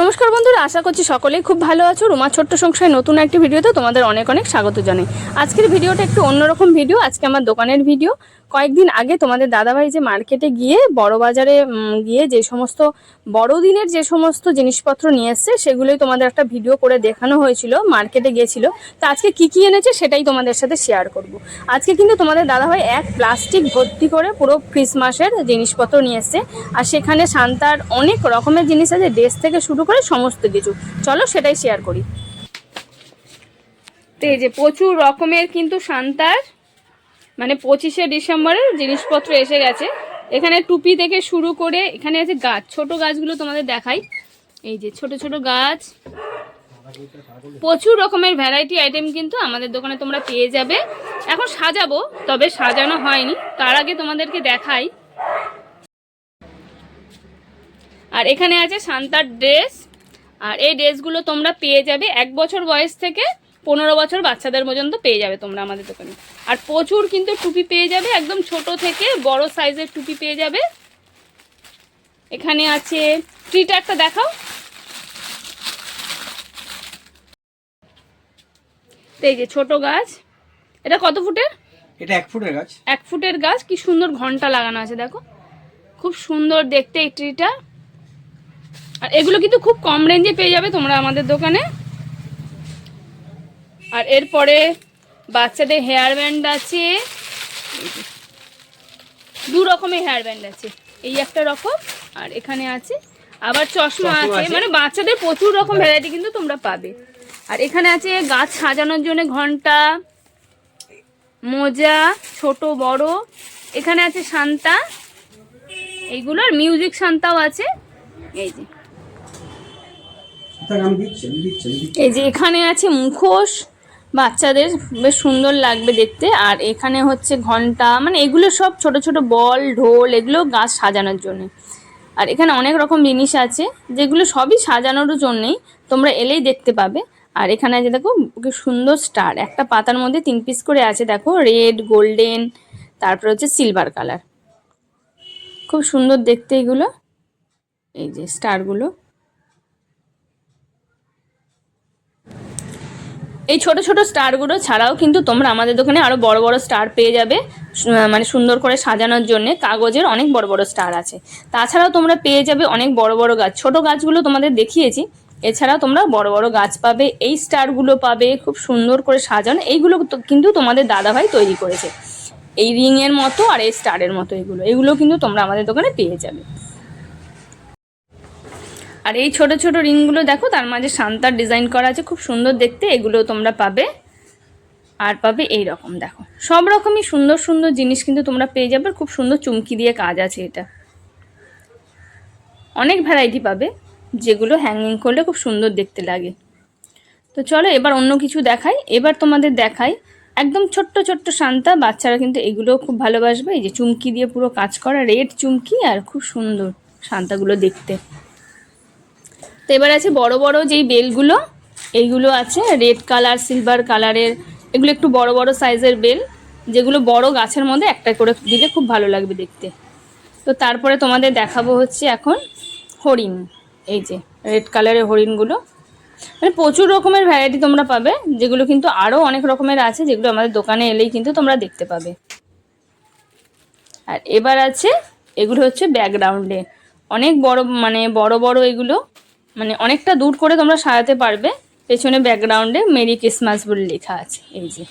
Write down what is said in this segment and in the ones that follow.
নমস্কার বন্ধুরা, আশা করছি সকলেই খুব ভালো আছো। রুমা ছোট্ট সংসারে নতুন একটি ভিডিওতে তোমাদের অনেক অনেক স্বাগত জানাই। আজকের ভিডিওটা একটু অন্যরকম ভিডিও, আজকে আমার দোকানের ভিডিও। কয়েকদিন আগে তোমাদের দাদাভাই যে মার্কেটে গিয়ে বড় বাজারে গিয়ে যে সমস্ত, বড়দিনের যে সমস্ত জিনিসপত্র নিয়ে এসছে, সেগুলোই তোমাদের একটা ভিডিও করে দেখানো হয়েছিল, মার্কেটে গিয়েছিল। তো আজকে কি কি এনেছে সেটাই তোমাদের সাথে শেয়ার করব। আজকে কিন্তু তোমাদের দাদাভাই এক প্লাস্টিক ভর্তি করে পুরো ক্রিসমাসের জিনিসপত্র নিয়ে এসছে। আর সেখানে শান্তার অনেক রকমের জিনিস আছে ড্রেস থেকে শুরু করে সমস্ত কিছু। চলো সেটাই শেয়ার করি। তো এই যে প্রচুর রকমের কিন্তু সান্তার মানে পঁচিশে ডিসেম্বরের জিনিসপত্র এসে গেছে। এখানে টুপি থেকে শুরু করে এখানে আছে গাছ, ছোট গাছগুলো তোমাদের দেখাই। এই যে ছোট ছোট গাছ। প্রচুর রকমের ভ্যারাইটি আইটেম কিন্তু আমাদের দোকানে তোমরা পেয়ে যাবে। এখন সাজাবো, তবে সাজানো হয়নি। তার আগে তোমাদেরকে দেখাই। আর এখানে আছে সান্তার ড্রেস। আর এই ড্রেসগুলো তোমরা পেয়ে যাবে এক বছর বয়স থেকে পনেরো বছর বাচ্চাদের পর্যন্ত পেয়ে যাবে তোমরা আমাদের দোকানে। আর প্রচুর কিন্তু টুপি পেয়ে যাবে একদম ছোট থেকে বড় সাইজের টুপি পেয়ে যাবে। এখানে আছে ট্রিটা একটা দেখাও এই যে ছোট গাছ এটা কত ফুটের? এটা এক ফুটের গাছ। এক ফুটের গাছ কি সুন্দর ঘণ্টা লাগানো আছে দেখো। খুব সুন্দর দেখতে এই ট্রিটা আর এগুলো কিন্তু খুব কম রেঞ্জে পেয়ে যাবে তোমরা আমাদের দোকানে। আর এরপরে বাচ্চাদের হেয়ার ব্যান্ড আছে। দু রকমের হেয়ার ব্যান্ড আছে। এই একটা রকম আর এখানে আছে। আবার চশমা আছে। মানে বাচ্চাদের প্রচুর রকম ভ্যারাইটি কিন্তু তোমরা পাবে। আর এখানে আছে গাছ সাজানোর জন্য ঘণ্টা মোজা ছোট বড়। এখানে আছে শান্তা। এইগুলো আর মিউজিক শান্তাও আছে। এই যে। এই যে এখানে আছে মুখোশ, বাচ্চাদের বেশ সুন্দর লাগবে দেখতে। আর এখানে হচ্ছে ঘণ্টা মানে এগুলো সব ছোট ছোট বল, ঢোল, এগুলো গাছ সাজানোর জন্য। আর এখানে অনেক রকম জিনিস আছে, যেগুলো সবই সাজানোর জন্যেই তোমরা এলেই দেখতে পাবে। আর এখানে আছে দেখো সুন্দর স্টার, একটা পাতার মধ্যে তিন পিস করে আছে, দেখো, রেড, গোল্ডেন, তারপর হচ্ছে সিলভার কালার। খুব সুন্দর দেখতে এগুলো। এই যে স্টারগুলো। এই ছোট ছোট স্টারগুলো ছাড়াও কিন্তু তোমরা আমাদের দোকানে আরও বড় বড় স্টার পেয়ে যাবে মানে সুন্দর করে সাজানোর জন্য। কাগজের অনেক বড় বড় স্টার আছে। তাছাড়াও তোমরা পেয়ে যাবে অনেক বড় বড় গাছ। ছোট গাছগুলো তোমাদের দেখিয়েছি। এছাড়া তোমরা বড় বড় গাছ পাবে, এই স্টারগুলো পাবে, খুব সুন্দর করে সাজানো। এইগুলো কিন্তু তোমাদের দাদাভাই তৈরি করেছে। এই রিং এর মতো আর এই স্টারের মতো এগুলো। এগুলো কিন্তু তোমরা আমাদের দোকানে পেয়ে যাবে। আর এই ছোট ছোট রিংগুলো দেখো, তার মাঝে শান্তার ডিজাইন করা আছে, খুব সুন্দর দেখতে, এগুলো তোমরা পাবে। আর পাবে এই রকম দেখো। সব রকমই সুন্দর সুন্দর জিনিস কিন্তু তোমরা পেয়ে যাবে, খুব সুন্দর চুমকি দিয়ে কাজ আছে এটা। অনেক ভ্যারাইটি পাবে, যেগুলো হ্যাঙ্গিং করলে খুব সুন্দর দেখতে লাগে। তো চলো এবার অন্য কিছু দেখাই। এবার তোমাদের দেখাই, একদম ছোট্ট ছোট্ট শান্তা, বাচ্চারা কিন্তু এগুলোও খুব ভালোবাসবে। এই যে চুমকি দিয়ে পুরো কাজ করা রেড চুমকি আর খুব সুন্দর শান্তাগুলো দেখতে। তো এবার আছে বড় বড় যেই বেলগুলো, এইগুলো আছে রেড কালার সিলভার কালারের এগুলো একটু বড় বড় সাইজের বেল, যেগুলো বড় গাছের মধ্যে একটা করে দিলে খুব ভালো লাগবে দেখতে। তো তারপরে তোমাদের দেখাবো হচ্ছে এখন হরিণ, এই যে রেড কালারের হরিণগুলো। মানে প্রচুর রকমের ভ্যারাইটি তোমরা পাবে, যেগুলো কিন্তু আরও অনেক রকমের আছে, যেগুলো আমাদের দোকানে এলেই কিন্তু তোমরা দেখতে পাবে। আর এবার আছে, এগুলো হচ্ছে ব্যাকগ্রাউন্ডে অনেক বড় মানে বড় বড় এগুলো। মানে অনেকটা দূর করে তোমরা সাজাতে পারবে। পেছনে ব্যাকগ্রাউন্ডে মেরি ক্রিসমাস বলে লেখা আছে, এই যে।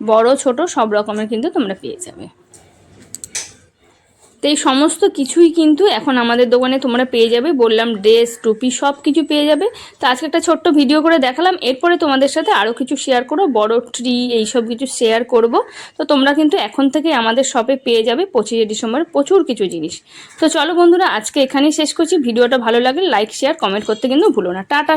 বড়, ছোট সব রকমের কিন্তু তোমরা পেয়ে যাবে। তো এই সমস্ত কিছুই কিন্তু এখন আমাদের দোকানে তোমরা পেয়ে যাবে। বললাম ড্রেস, টুপি সব কিছু পেয়ে যাবে। তো আজকে একটা ছোট্ট ভিডিও করে দেখালাম। এরপরে তোমাদের সাথে আরও কিছু শেয়ার করো বড় ট্রি এই সব কিছু শেয়ার করব। তো তোমরা কিন্তু এখন থেকে আমাদের শপে পেয়ে যাবে পঁচিশে ডিসেম্বর প্রচুর কিছু জিনিস। তো চলো বন্ধুরা, আজকে এখানেই শেষ করছি। ভিডিওটা ভালো লাগলে লাইক শেয়ার কমেন্ট করতে কিন্তু ভুলো না। টাটা।